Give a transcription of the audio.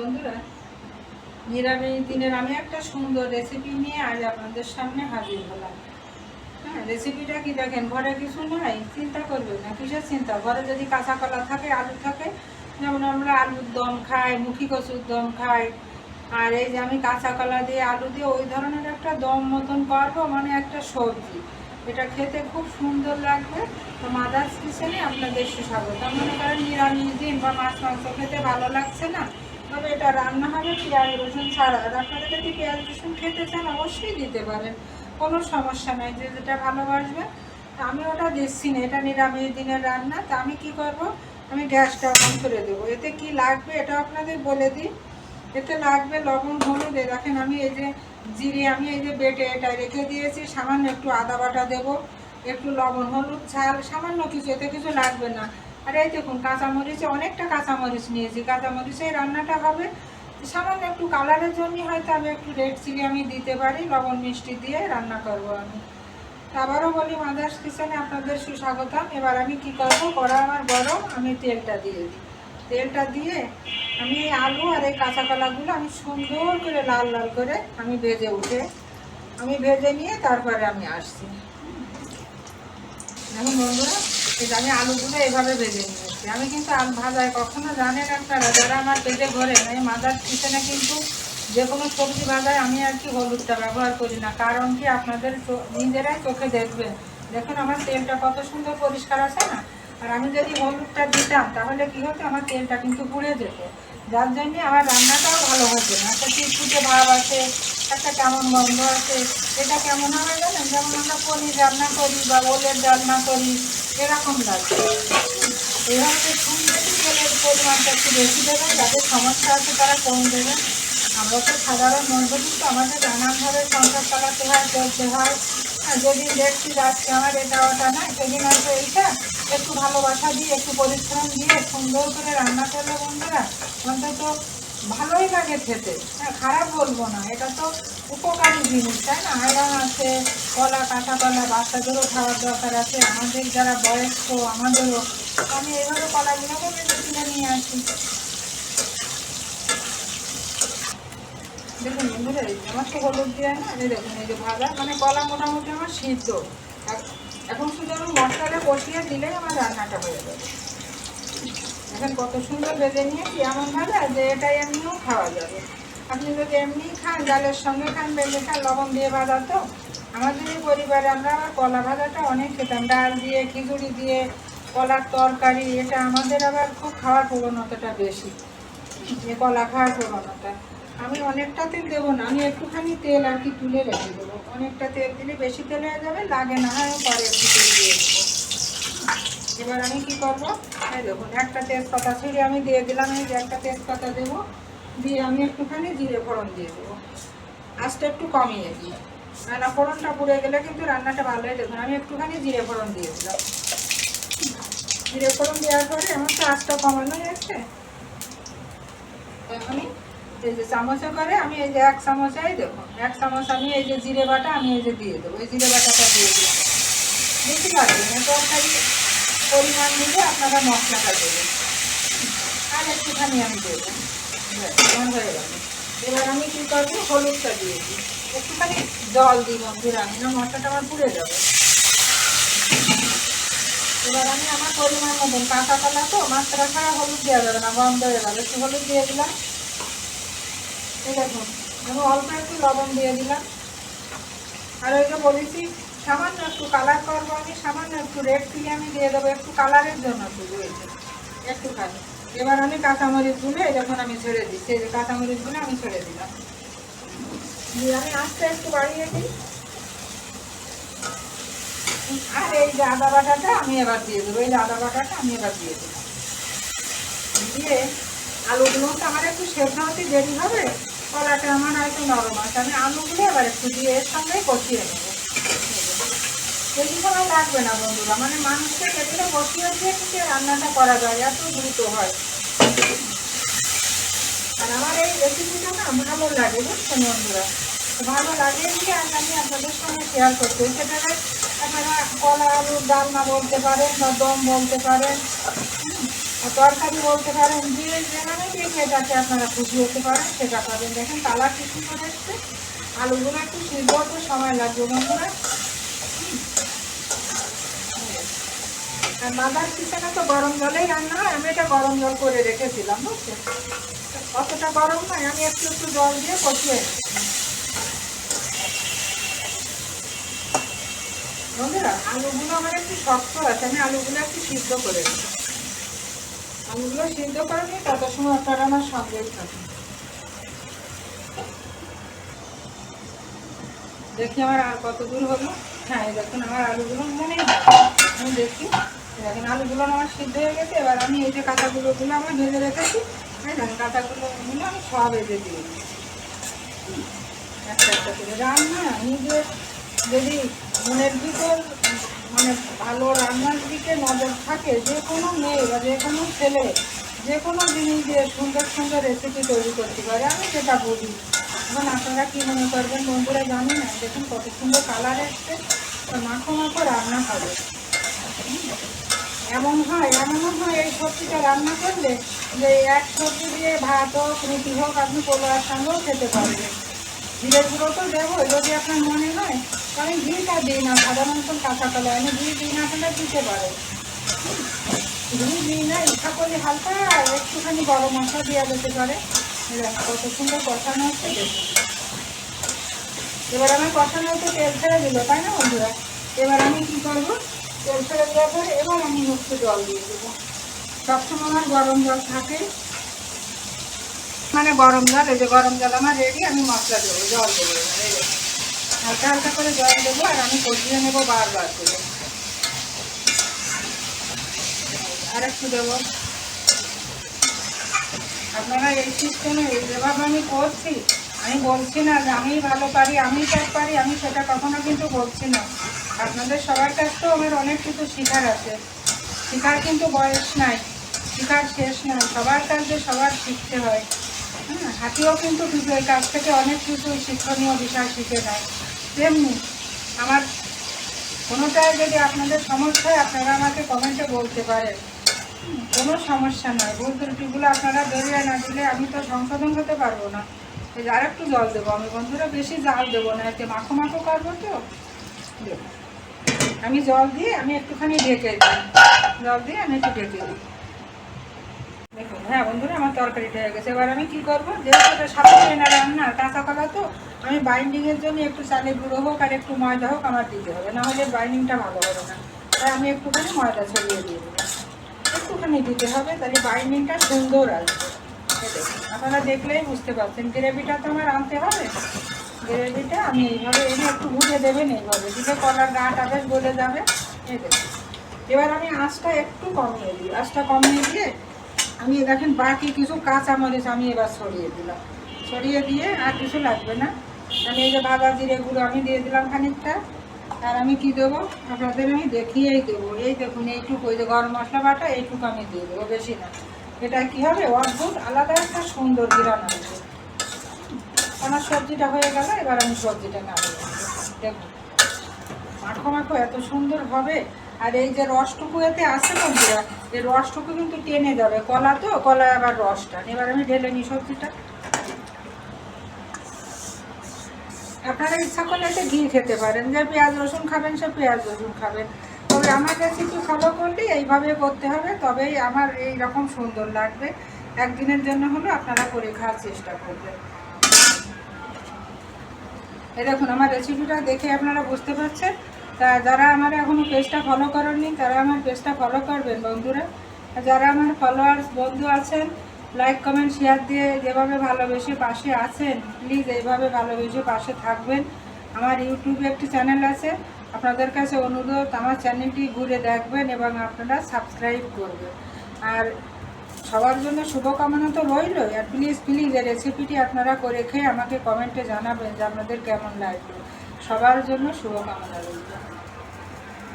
বন্ধুরা, নিরামিষ দিনের আমি একটা সুন্দর রেসিপি নিয়ে আজ আপনাদের সামনে হাজির হলাম। হ্যাঁ রেসিপিটা কি দেখেন, ঘরে কিছু নাই, চিন্তা করবেন না, কিসের চিন্তা? ঘরে যদি কাঁচা কলা থাকে, আলু থাকে, যেমন আমরা আলুর দম খাই, মুখি কচুর দম খাই, আর এই যে আমি কাঁচা কলা দিয়ে আলু দিয়ে ওই ধরনের একটা দম মতন করব মানে একটা সবজি। এটা খেতে খুব সুন্দর লাগবে। তো মাদার্স কিচেনে আপনাদের সুস্বাগত মনে করেন নিরামিষ দিন বা মাছ মাংস খেতে ভালো লাগছে না? তবে এটা রান্না হবে পেঁয়াজ, রসুন ছাড়া। আর আপনারা যদি পেঁয়াজ, রসুন খেতে চান, অবশ্যই দিতে পারেন। কোনো সমস্যা নাই, যে যেটা ভালোবাসবে আমি ওটা দিচ্ছি না, এটা নিরামিষ দিনের রান্না। তা আমি কি করব? আমি গ্যাসটা অন করে দেবো। এতে কি লাগবে এটা আপনাদের বলে দিই। এতে লাগবে লবণ, হলুদ। দেখেন আমি এই যে জিরে, আমি এই যে বেটে এটা রেখে দিয়েছি। সামান্য একটু আদা বাটা দেবো, একটু লবণ, হলুদ, ঝাল, সামান্য কিছু। এতে কিছু লাগবে না। আর এই দেখুন, কাঁচামরিচে অনেকটা কাঁচামরিচ নিয়েছি। কাঁচামরিচে রান্নাটা হবে। সামান্য একটু কালারের জন্য হয়তো আমি একটু রেড চিলি আমি দিতে পারি, লবণ, মিষ্টি দিয়ে রান্না করব আমি। আবারও বলি, মাদার্স কিচেনে আপনাদের সুস্বাগতম। এবার আমি কি করব? কড়া আমার গরম, আমি তেলটা দিয়ে দিই। তেলটা দিয়ে আমি আলু আর এই কাঁচা কলাগুলো আমি সুন্দর করে লাল লাল করে আমি ভেজে উঠে, আমি ভেজে নিয়ে তারপরে আমি আসছি। দেখুন বন্ধুরা এই যে আমি আলুগুলো এভাবে ভেজে নিয়েছি। আমি কিন্তু আলু ভাজায় কখনো জানেন আপনারা, যারা আমার পেটে ভরে আমি মাদার কিচেনে কিন্তু যে কোনো সবজি ভাজায় আমি আর কি হলুদটা ব্যবহার করি না। কারণ কি আপনাদের নিজেরাই চোখে দেখবেন। দেখুন আমার তেলটা কত সুন্দর পরিষ্কার আছে না? আর আমি যদি হলুদটা দিতাম, তাহলে কি হতো? আমার তেলটা কিন্তু পুড়ে যেত। যার জন্য আমার রান্নাটাও ভালো হতো না। একটা চিটপুটে ভাব আছে, একটা কেমন গন্ধ আছে। এটা কেমন হবে জানেন? যেমন আমরা পনির রান্না করি বা ওলের রান্না করি এরকম লাগে এভাবে সুন্দর তেলের পরিমাণটা একটু বেশি দেবেন যাদের সমস্যা আছে তারা কম দেবেন। আমরা তো সাধারণ মধ্যবিত্ত আমাদের নানানভাবে সংসার চালাতে হয়, চলতে হয়। যেদিন দেখছি যাচ্ছে আমার এটা ওটা না সেদিন হয়তো এইটা একটু ভালোবাসা দিয়ে, একটু পরিশ্রম দিয়ে সুন্দর করে রান্না করলে বন্ধুরা। অন্তত ভালোই লাগে খেতে। হ্যাঁ খারাপ বলব না, এটা তো উপকারী জিনিস, তাই না? আয়রন আছে, কলা, কাঁচা কলা, বাচ্চাদেরও খাওয়ার দরকার আছে, আমাদের যারা বয়স্ক, আমাদেরও। আমি এইভাবে কলাগুলোকে বেঁচে কিনে নিয়ে আসি। দেখুন বন্ধুরা আমার তো হলুদ দিয়ে না, এই দেখুন, এই যে ভাজা মানে কলা মোটামুটি আমার সিদ্ধ। এখন শুধু আমি মশলাটা কষিয়ে দিলেই আমার রান্নাটা হয়ে যাবে। এখন কত সুন্দর বেজে নিয়েছি, এমন ভাজা যে এটাই এমনিও খাওয়া যাবে। আপনি যদি এমনি খান, ডালের সঙ্গে খান বেজে খান, লবণ দিয়ে ভাজা তো। আমাদের পরিবারে আমরা আবার কলা ভাজাটা অনেক খেতাম, ডাল দিয়ে, খিচুড়ি দিয়ে, কলার তরকারি, এটা আমাদের আবার খুব খাওয়ার প্রবণতাটা বেশি, যে কলা খাওয়ার প্রবণতা। আমি অনেকটা তেল দেবো না, আমি একটুখানি তেল আর কি তুলে রেখে দেবো। অনেকটা তেল দিলে বেশি তেল হয়ে যাবে, লাগে না হয় পরে একটু তেল দিয়ে দেবো। এবার আমি কি করব? দেখুন, একটা তেজপাতা ছিঁড়ে আমি দিয়ে দিলাম, এই যে একটা তেজপাতা দেবো। দিয়ে আমি একটুখানি জিরে ফোড়ন দিয়ে দেবো। আঁচটা একটু কমিয়ে দিই। না ফোড়নটা পুড়ে গেলে কিন্তু রান্নাটা ভালো হয়ে দেখুন আমি একটুখানি জিরে ফোড়ন দিয়ে দিলাম। জিরে ফোড়ন দেওয়ার পরে আমার তো আঁচটা কমানো আছে আমি এই যে চামচে করে আমি এই যে এক চামচাই দেবো এক চামচ আমি এই যে জিরে বাটা আমি এই যে দিয়ে দেবো। এই জিরে বাটাটা দিয়ে দিলাম। বেশি লাগবে না, তরকারি পরিমাণ দিলে আপনারা মশলাটা দেবেন। আর একটুখানি আমি দেবো। আমার হয়ে গেল। এবার আমি কী করব? হলুদটা দিয়ে দিই। একটুখানি জল দিই বন্ধুরা, আমি না মশলাটা আমার পুড়ে যাবে। এবার আমি আমার পরিমাণ মতন কাঁচা কলা তো, মাছটা ছাড়া হলুদ দেওয়া যাবে না গন্ধ হয়ে যাবে একটু হলুদ দিয়ে দিলাম। এই দেখুন, আমি অল্প একটু লবণ দিয়ে দিলাম। আর ওইটা বলেছি সামান্য একটু কালার করব আমি, সামান্য একটু রেড চিলি আমি দিয়ে দেবো, একটু কালারের জন্য শুধু এই একটুখানি। এবার আমি কাঁচামরিচগুলো এই যখন আমি ছেড়ে দিচ্ছি এই যে কাঁচামরিচগুলো আমি ছেড়ে দিলাম। দিয়ে আমি আস্তে একটু বাড়িয়ে দিই। আর এই যে আদা বাটাটা আমি এবার দিয়ে দেবো, এই যে আদা বাটাটা আমি এবার দিয়ে দিলাম দিয়ে আলুগুলো তো আমার একটু সেদ্ধ হতে দেরি হবে, কলাটা আমার হয়তো নরম আছে, আমি আলুগুলো এবার একটু দিয়ে এর সঙ্গে কষিয়ে নেব। বেশি সময় লাগবে না বন্ধুরা। মানে মানুষকে কেটে বসিয়ে দিয়ে কিন্তু রান্নাটা করা যায়, এত দ্রুত হয়। আর আমার এই রেসিপিটা না ভালো লাগে বুঝছেন বন্ধুরা? ভালো লাগে দিয়ে আজ আমি আপনাদের সঙ্গে শেয়ার করতে। সেটাকে আপনারা কলা আলুর ডালনা বলতে পারেন বা দম বলতে পারেন তরকারি বলতে পারেন, যে যেখানে দেখে যাতে আপনারা খুশি হতে পারেন, সেটা পাবেন। দেখেন কালার কি সুন্দর এসছে, আলুগুলো একটু সিদ্ধ হতে সময় লাগবে বন্ধুরা। মাদার কিচেনে তো গরম জলেই রান্না হয়, আমি এটা গরম জল করে রেখেছিলাম, বুঝছেন? অতটা গরম নয়, আমি একটু একটু জল দিয়ে কষিয়ে। বন্ধুরা, আলুগুলো আমার একটু শক্ত আছে, আমি আলুগুলো একটু সিদ্ধ করে আলুগুলো সিদ্ধ করে নিই, তত সময় আপনারা আমার সঙ্গেই থাকুন। দেখি আমার আর কত দূর হলো? হ্যাঁ দেখুন, আমার আলুগুলো মনে হয়, আমি দেখি। দেখেন আলুগুলো আমার সিদ্ধ হয়ে গেছে এবার আমি এই যে কাঁচাগুলোগুলো আমার ভেজে রেখেছি এই দেখেন কাঁচাগুলো গুলো আমি সব ভেজে দিয়ে দিই হুম, একটা একটা করে রান্না নিজের যদি মনের ভিতর মানে ভালো রান্নার দিকে নজর থাকে যে কোনো মেয়ে বা যে কোনো ছেলে যে কোনো জিনিস দিয়ে সুন্দর সুন্দর রেসিপি তৈরি করতে পারে আমি সেটা বলি। এখন আপনারা কী মনে করবেন বন্ধুরা জানি না দেখুন কত সুন্দর কালার এসছে মাখো মাখো রান্না হবে। এমন হয় এমনও হয় এই সবজিটা রান্না করলে যে এক সবজি দিয়ে ভাত হোক, রুটি হোক, আপনি পোলার সঙ্গেও খেতে পারবেন। জিরে গুঁড়ো তো দেবো যদি আপনার মনে হয় আমি ঘিটা দিই না সাধারণত কাঁচা কলা আমি ঘি দিই না আপনারা দিতে পারেন। ঘি দিই না, ইচ্ছা করলে হালকা একটুখানি গরম মশলা দেওয়া যেতে পারে। কত সুন্দর কষানো হচ্ছে এবার আমার কষানো হচ্ছে তেল ছেড়ে দিল, তাই না বন্ধুরা? এবার আমি কি করব? তেল ছেড়ে দেওয়ার পরে এবার আমি জল দিয়ে দেবো। সবসময় আমার গরম জল থাকে। মানে গরম জল, এই যে গরম জল আমার রেডি আমি মশলা দেবো, জল দেবো। হালকা হালকা করে জল দেবো আর আমি কষিয়ে নেব বারবার আর একটু দেবো। আপনারা এই সিস্টেমে যেভাবে আমি করছি, আমি বলছি না যে আমি ভালো পারি আমি সব পারি, আমি সেটা কখনো কিন্তু বলছি না। আপনাদের সবার কাছ তো আমার অনেক কিছু শেখার আছে। শেখার কিন্তু বয়স নাই, শেখার শেষ নাই, সবার কাছে সবার শিখতে হয়। হ্যাঁ হাতিও কিন্তু দুটোর কাছ থেকে অনেক কিছু শিক্ষণীয় বিষয় শিখে নেয়। তেমনি আমার কোনোটায় যদি আপনাদের সমস্যা আপনারা আমাকে কমেন্টে বলতে পারেন। কোনো সমস্যা নয় ভুল ত্রুটিগুলো আপনারা বেরিয়ে না দিলে আমি তো সংশোধন হতে পারব না। এই আর একটু জল দেবো। আমি বন্ধুরা বেশি জাল দেবো না, এতে মাখো মাখো করব তো? দেবো। আমি জল দিয়ে আমি একটুখানি ঢেকে দিই। জল দিয়ে আমি একটু ঢেকে দিই। দেখুন হ্যাঁ বন্ধুরা, আমার তরকারিটা হয়ে গেছে। এবার আমি কি করব? যেহেতু এটা না রান্না কাঁচা কলা তো, আমি বাইন্ডিংয়ের জন্য একটু চালের গুঁড়ো হোক আর একটু ময়দা হোক আমার দিতে হবে। না হলে বাইন্ডিংটা ভালো হবে না। তাই আমি একটুখানি ময়দা ছড়িয়ে দিয়ে দেবো একটুখানি দিতে হবে, তাহলে বাইন্ডিংটা সুন্দর আসবে। আপনারা দেখলেই বুঝতে পারছেন। গ্রেভিটা তো আমার আনতে হবে। গ্রেভিটা আমি এইভাবে এনে একটু ঘুরে দেবেন এইভাবে। দিলে কলার গাটা বেশ গলে যাবে। এবার আমি আঁচটা একটু কমিয়ে দিই। আঁচটা কমিয়ে দিয়ে আমি দেখেন বাকি কিছু কাঁচা মরিচ আমি এবার ছড়িয়ে দিলাম। ছড়িয়ে দিয়ে আর কিছু লাগবে না। আমি এই যে ভাজা জিরে গুঁড়ো আমি দিয়ে দিলাম খানিকটা। আর আমি কি দেবো? আপনাদের আমি দেখিয়েই দেবো। এই দেখুন, এইটুকু ওই যে গরম মশলা বাটা, এইটুকু আমি দিয়ে দেবো, বেশি না। এটা কি হবে? অদ্ভুত, আলাদা একটা সুন্দর গিরান আসবে আমার সবজিটা হয়ে গেল, এবার আমি সবজিটা নামিয়ে। দেখুন মাখো মাখো এত সুন্দর হবে। আর এই যে রসটুকু এতে আছে বন্ধুরা, এই রসটুকু কিন্তু টেনে যাবে। কলা তো, কলা আবার রসটা। এবার আমি ঢেলে নিই সবজিটা। আপনারা ইচ্ছা করলে এটা ঘি খেতে পারেন। যে পেঁয়াজ রসুন খাবেন, সে পেঁয়াজ রসুন খাবেন। তবে আমার কাছে একটু ফলো করলে এইভাবে করতে হবে তবেই আমার এই রকম সুন্দর লাগবে। একদিনের জন্য হলে আপনারা করে খাওয়ার চেষ্টা করবেন। এই দেখুন, আমার রেসিপিটা দেখে আপনারা বুঝতে পারছেন। তা যারা আমার এখনও পেজটা ফলো করেননি, তারা আমার পেজটা ফলো করবেন, বন্ধুরা। আর যারা আমার ফলোয়ার্স বন্ধু আছেন লাইক কমেন্ট শেয়ার দিয়ে যেভাবে ভালোবেসে পাশে আছেন প্লিজ এইভাবে ভালোবেসে পাশে থাকবেন। আমার ইউটিউবে একটি চ্যানেল আছে। আপনাদের কাছে অনুরোধ, আমার চ্যানেলটি ঘুরে দেখবেন এবং আপনারা সাবস্ক্রাইব করবেন। আর সবার জন্য শুভকামনা তো রইলই। আর প্লিজ প্লিজ এই রেসিপিটি আপনারা করে খেয়ে আমাকে কমেন্টে জানাবেন যে আপনাদের কেমন লাগল। সবার জন্য শুভকামনা রইল।